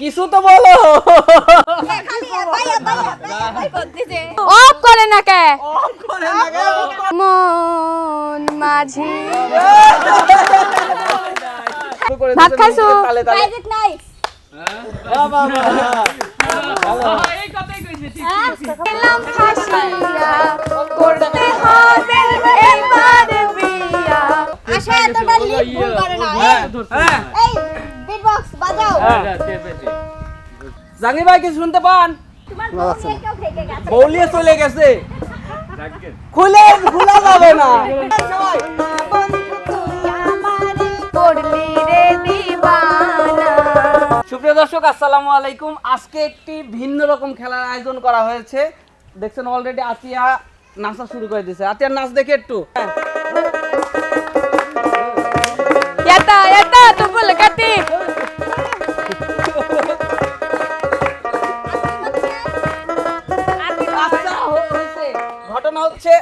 কিছু তো বলো। অফ করে না কে? মন মাঝি। ভাত খাইছো? করতে হবে এবার বিয়া আশা এতটা ভুল করে না বাজাও জাঙ্গি ভাই কি শুনতে পান? বৌলিয়ে চলে গেছে। খুলে খোলা যাবে না। সুপ্রিয় দর্শক আসসালামু আলাইকুম। আজকে একটি ভিন্ন রকম খেলার আয়োজন করা হয়েছে। দেখছেন অলরেডি আতিয়া নাচা শুরু করে দিয়েছে। আতিয়ার নাচ দেখে একটু। হ্যাঁ। এতা এতা তো বলে কাটি। হচ্ছে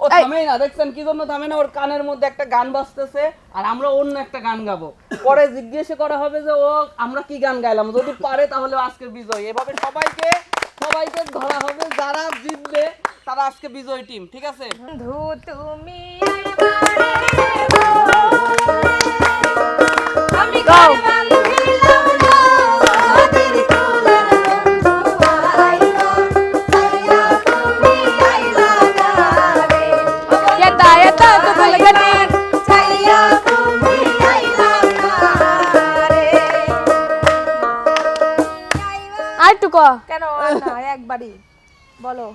ও। থামেই না দেখছেন কি জন্য থামে না? ওর কানের মধ্যে একটা গান বাজতেছে আর আমরা অন্য একটা গান গাবো। পরে জিজ্ঞেস করা হবে যে ও আমরা কি গান গাইলাম? যদি পারে তাহলে আজকে বিজয়। এভাবে সবাইকে সবাইকে ধরা হবে যারা জিতবে তারা আজকে বিজয় টিম ঠিক আছে? তুমি আমি ঘর না একবারই। বলো।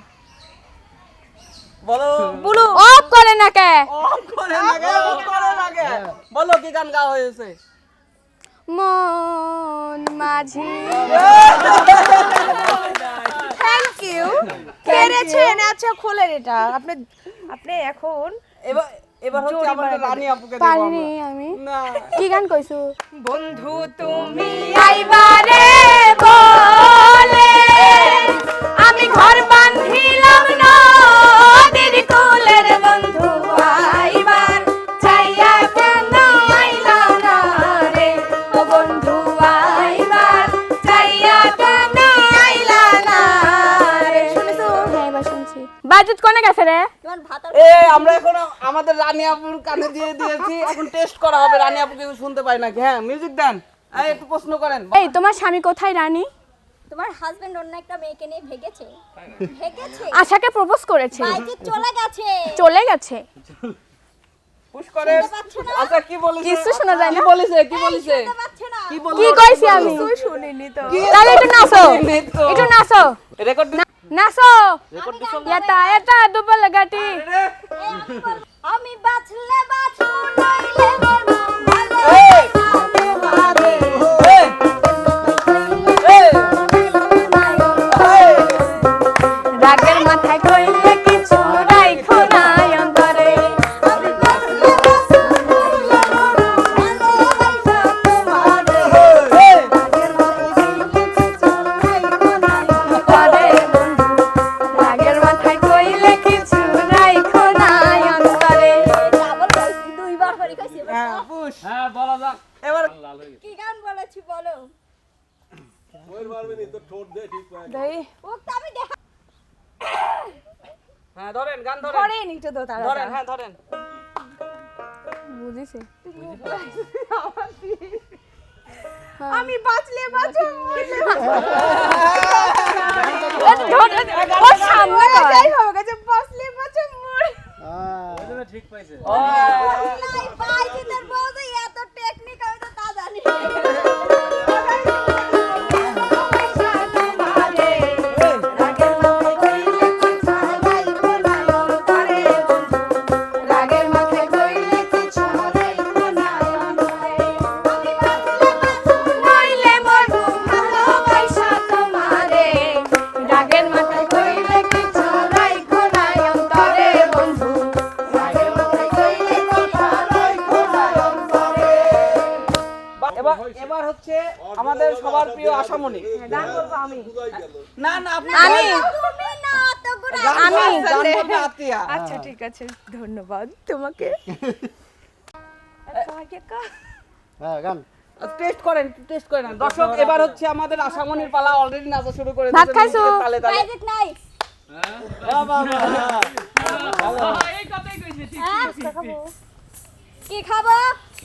বলো। বুলু। অফ করে না কে অফ করে না গে, অফ করে না গে। বলো কি গান গাওয়া হয়েছে? মন মাঝি। থ্যাংক ইউ পেরেছেন আচ্ছা খোলেন এটা। আপনি আপনি এখন এবার এবার হচ্ছে আমাদের রানী আপুকে দেবো পারিনি আমি। না। কি গান কইছো? বন্ধু তুমি আইবারে বলে। কোনে রে তোমার ভাত আর এ আমরা এখন আমাদের রানী আপুর কানে দিয়ে দিয়েছি। এখন টেস্ট করা হবে রানী আপু কিছু শুনতে পাই নাকি? হ্যাঁ মিউজিক দেন। এই একটু প্রশ্ন করেন। এই তোমার স্বামী কোথায় রানী? তোমার হাজবেন্ড অন্য একটা মেয়েকে নিয়ে ভেগেছে। ভেগেছে? আশাকে প্রপোজ করেছে। বাইকে চলে গেছে। চলে গেছে? পুশ করে? আচ্ছা কি বলেছে? কিছু শোনা যায় না। কি বলেছে? কি বলেছে? কি কইছি আমি? শুনিনি তো তাহলে একটু নাচো। একটু নাচো। রেকর্ড নাচো। এটা এটা দুবল গাটি আমি বাঁচলে দেই। ও তো আমি দেখা হ্যাঁ ধরেন গান ধরেন। করেন একটু তো তারা ধরেন হ্যাঁ ধরেন। বুঝিছে। আমি বাঁচলে বাঁচো ও সামনে যাই হোক আচ্ছা বাঁচলে বাঁচো মোর নাই পাইছি এবার হচ্ছে আমাদের সবার প্রিয় আশামণি। আমি। না না আপনি আমি। আমি। আতিয়া। আচ্ছা ঠিক আছে ধন্যবাদ তোমাকে। হ্যাঁ গান। টেস্ট করেন টেস্ট করেন দর্শক এবার হচ্ছে আমাদের আশামনির পালা অলরেডি নাচা শুরু করে ভাত খাইছো? তালে তালে। প্রাইভেট নাইস খাব কি খাব?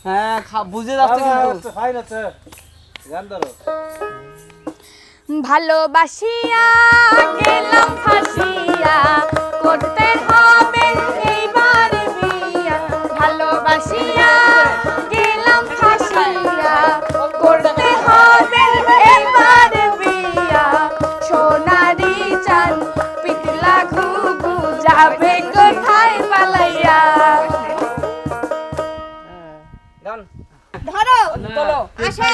হ্যাঁ বুঝে যাচ্ছে কিন্তু। ফাইন আছে গান ধরো। ভালোবাসিয়া গেলাম ফাঁসিয়া করতে হবে এইবার বিয়া। ভালোবাসিয়া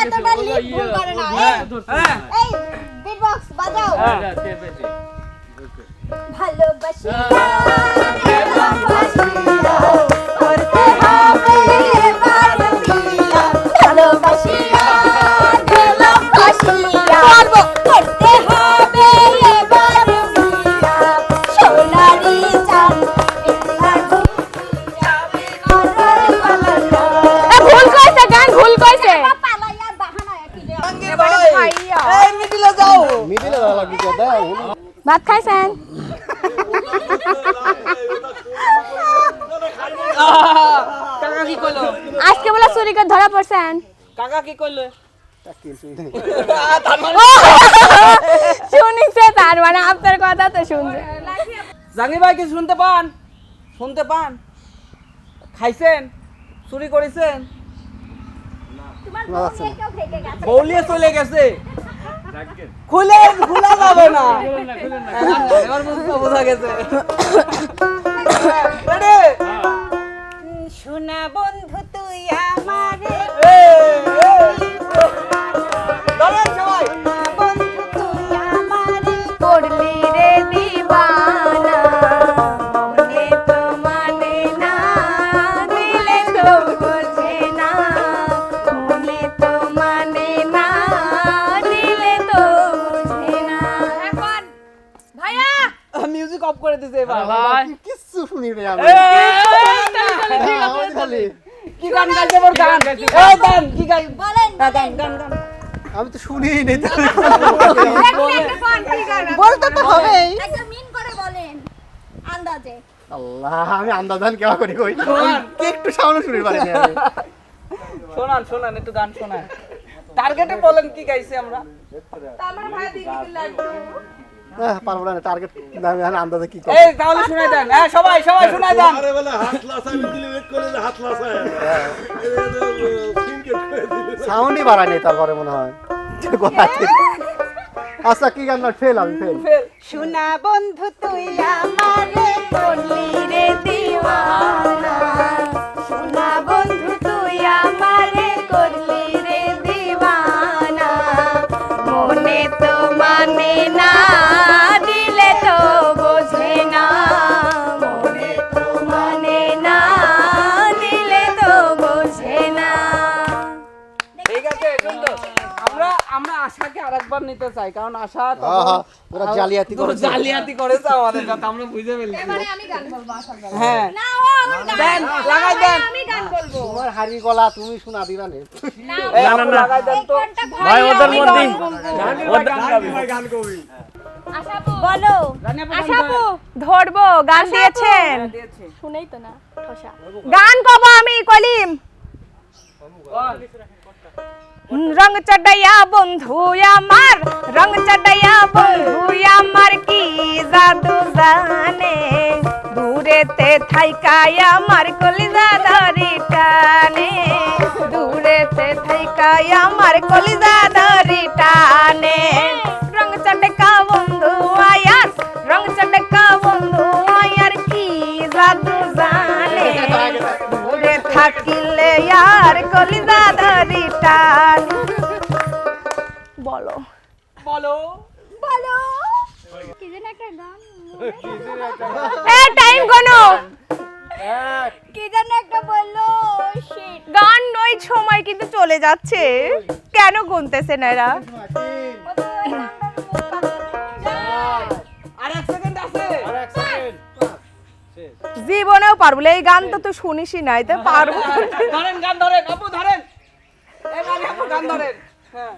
এতটা লিপ ভুল করে না। এই, হ্যাঁ বক্স বাজাও ভালোবাসিয়া কাকা কি কইলো শুনিছে তার মানে আপনার কথা তো শুনছে। জানি ভাই কি শুনতে পান? শুনতে পান? খাইছেন? চুরি করেছেন? বৌলিয়ে চলে গেছে। খুলে খোলা যাবে না। এবার বুঝতে বোঝা গেছে। শোনা বন্ধু গান গান গান আমি তো শুনি বলতে তো হবেই। একটা মিন করে বলেন আন্দাজে। আল্লাহ আমি আন্দাজান কেমন করি কই কি একটু সামনে শুনি পারি না। শোনান শোনান একটু গান শোনান। টার্গেটে বলেন কি গাইছে আমরা? হ্যাঁ, পারব না টার্গেট আমি আন্দাজে কি করি এই তাহলে শুনাই দেন। হ্যাঁ সবাই সবাই শুনাই দেন। আরে বেলা হাত লাসাই দিলে করে হাত লাসাই। সিনকেট করে দিলে সাউন্ডই বাড়ায় নেই তারপরে মনে হয়। আচ্ছা কি গান? ফেল আমি, ফেল। শোনা বন্ধু, তুই আমারে নিতে চাই কারণ আশা ওরা জালিয়াতি করেছে। জালিয়াতি করেছে আমাদের সাথে আমরা বুঝে ফেলছি। আমি গান বলব আশা হ্যাঁ। না ও আমার গান দেন লাগাই দেন। আমি গান বলব। তোমার হাড়ি গলা তুমি শোনা দিবা নে। এই আপু লাগাই দেন তো। ভাই ওদের মধ্যে গান কবি বলো গান আশাপু ধরবো গান দিয়েছেন। গান শুনেই তো না গান কব আমি কলিম। রং চড়াইয়া বন্ধু আমার রং চড়াইয়া বন্ধু আমার, কি জাদু জানে? দূরেতে থাইকাই আমার কলিজা ধরি টানে। দূরেতে থাইকাই আমার কলিজা ধরি টানে। রং চড়কা বন্ধু আয়ার রং চড়কা বন্ধু আয়ার, কি জাদু জানে? দূরে থাকিলে আর কলিজা ধরি টান বলো। বলো। বলো। কি যেন একটা গান এ টাইম কোনো কি যেন একটা বলল গান সময় কিন্তু চলে যাচ্ছে। কেন গুনতেছে না এরা? জীবনেও পারব এই গান তো তুই শুনিসই নাই তো পারব ধরেন গান ধরেন আপু ধরেন। গান ধরেন। হ্যাঁ।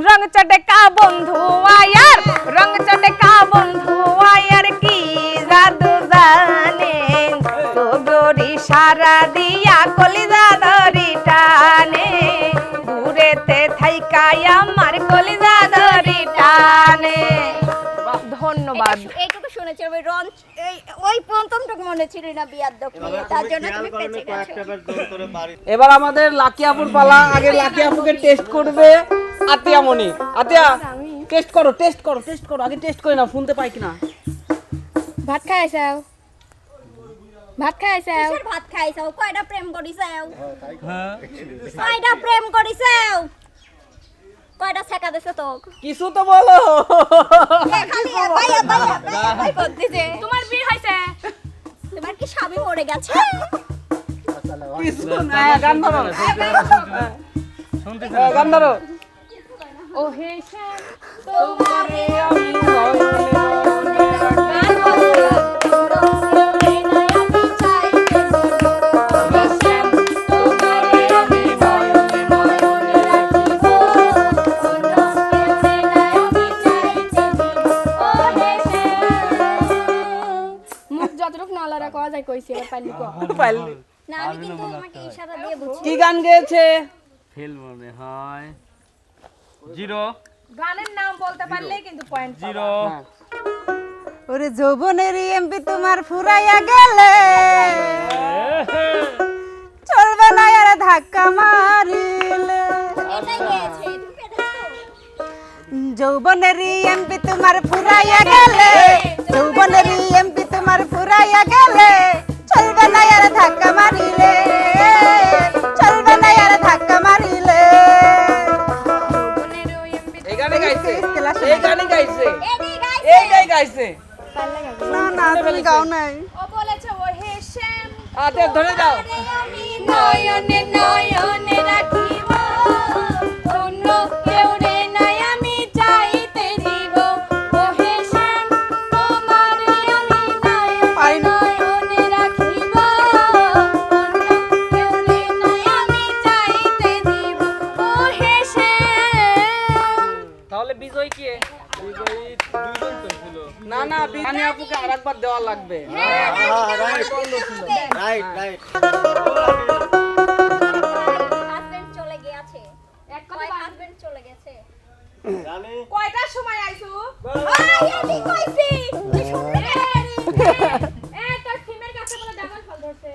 রং চটে কা বন্ধু আয়ার। রং চটে কা বন্ধু আয়ার কি জাদু জানে? তো গরি সারা দিয়া কলিজা ধরি টানে। দূরেতে থাইকাই আমার কলিজা ধরি টানে। ধন্যবাদ এইটুকু শুনেছি ওই রঞ্চ এই ওই প্রথমটুকু মনে ছিল না বিয়ার দক্ষিণ তার জন্য তুমি বেঁচে গেছো। এবার আমাদের লাকি আপুর পালা আগে লাকি আপুকে টেস্ট করবে আতিয়া মনি আতিয়া টেস্ট করো টেস্ট করো টেস্ট করো আগে টেস্ট করে নাও শুনতে পাই কিনা। ভাত খাইছাও? ভাত খাইছাও? কিসের ভাত খাইছাও? কয়টা প্রেম করিছাও? কয়টা প্রেম করিছাও? কয়টা ছেকা দিছে তো কিছু তো বলো। তোমার বিয়ে হয়েছে? তোমার কি স্বামী মরে গেছে? কিছু না গান ধরো। গান ধরো। ও হে শ্যাম তোমারে আমি পারলি। না আমি কিন্তু তোমাকে ইশারা দিয়ে বুঝছি কি গান গেয়েছে? ফেল মনে হয়। জিরো। গানের নাম বলতে পারলে কিন্তু পয়েন্ট জিরো। হ্যাঁ। ওরে যৌবনের এমপি তোমার ফুরাইয়া গেলে। চলবে না আর ধাক্কা মারিলে। যৌবনের এমপি তোমার ফুরাইয়া গেলে। গাও নাই। ও বলেছে ও হে শ্যাম। আতে ধরে দাও আমি নয়নে নয়নে। আরেকবার দেওয়া লাগবে। রাইট রাইট হাজবেন্ড চলে গিয়েছে। এক কয় কথা হাজবেন্ড চলে গেছে? কয়টার সময় আইছো আমি কইছি তুই শুনলি এ তোর সিমের কাছে বলে ড্রাগন ফল ধরছে।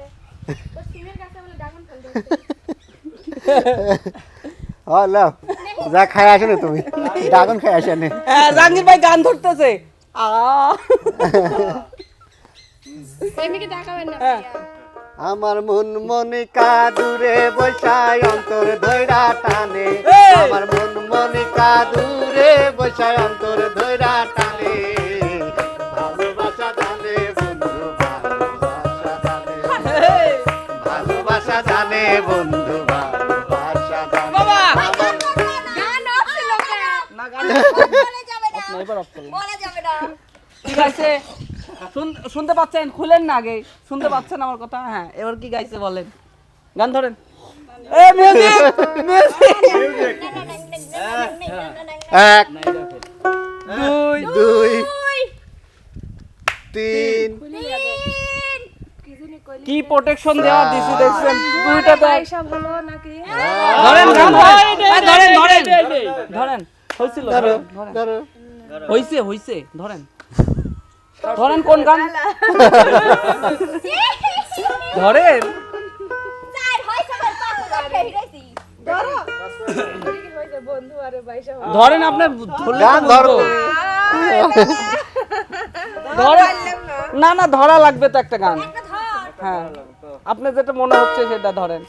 তোর সিমের কাছে বলে ড্রাগন ফল ধরছে। হ্যালো যা খাই আসে না তুমি। ড্রাগন খাই আসে না। হ্যাঁ জাহাঙ্গীর ভাই গান ধরতেছে। আ এমনি দেখাবেন না হ্যাঁ। আমার মন মনিকা দূরে বসায় অন্তর ধৈরা টানে। আমার মন মনিকা দূরে বসায় অন্তর ধৈরা টানে। ভালোবাসা জানে বন্ধু ভালোবাসা জানে। ভালোবাসা জানে বন্ধু ভালোবাসা জানে। গান অফ না গান বলে যাবে না। বলে যাবে না। ঠিক আছে। শুনতে পাচ্ছেন? খুলেন না আগে। শুনতে পাচ্ছেন আমার কথা? হ্যাঁ এবার কি গাইছে বলেন? গান ধরেন। এ মিউজিক মিউজিক এক দুই দুই তিন কি প্রোটেকশন দেওয়া দিছি দেখছেন? দুইটা তো পয়সা ভালো নাকি? ধরেন ধরেন ধরেন। ধরেন ধরেন হইছিল ধরো ধরেন। ধরো হইছে হইছে ধরেন। ধরেন কোন গান? ধরেন। বন্ধু আরে ধরেন আপনি ধরলে গান ধরো। ধরেন না না ধরা লাগবে তো একটা গান। হ্যাঁ। আপনার যেটা মনে হচ্ছে সেটা ধরেন।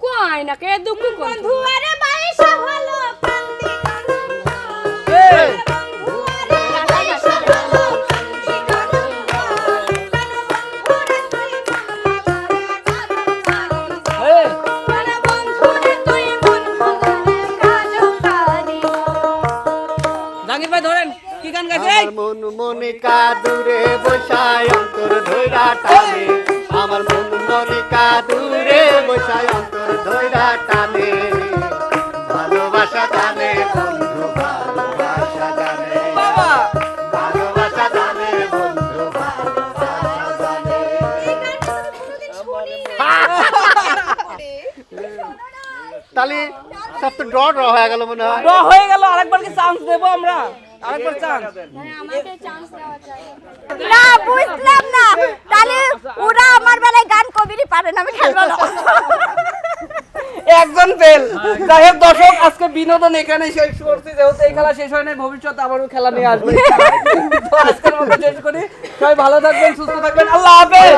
কই না কে দুঃখ কোন ধুয়ারে বাইসা মনিকা দূরে বসায় অন্তর ধৈরা টানে। আমার মন মনিকা দূরে বসায় অন্তর ধৈরা টানে। ভালোবাসা জানে বন্ধু ভালোবাসা বন্ধু জানে। তাহলে সব তো ড্র ড্র হয়ে গেল মনে হয়। ড হয়ে গেল আরেকবার কি চান্স দেবো আমরা? আরেকবার চান্স না বুঝলাম না। তাহলে ওরা আমার বেলায় গান কবিরই পারে না আমি খেলব না। একজন ফেল যাই হোক দর্শক আজকে বিনোদন এখানে শেষ করছি। যেহেতু এই খেলা শেষ হয় নাই ভবিষ্যতে আবারও খেলা নিয়ে আসবে। তো আজকের মতো শেষ করি। সবাই ভালো থাকবেন সুস্থ থাকবেন। আল্লাহ হাফেজ।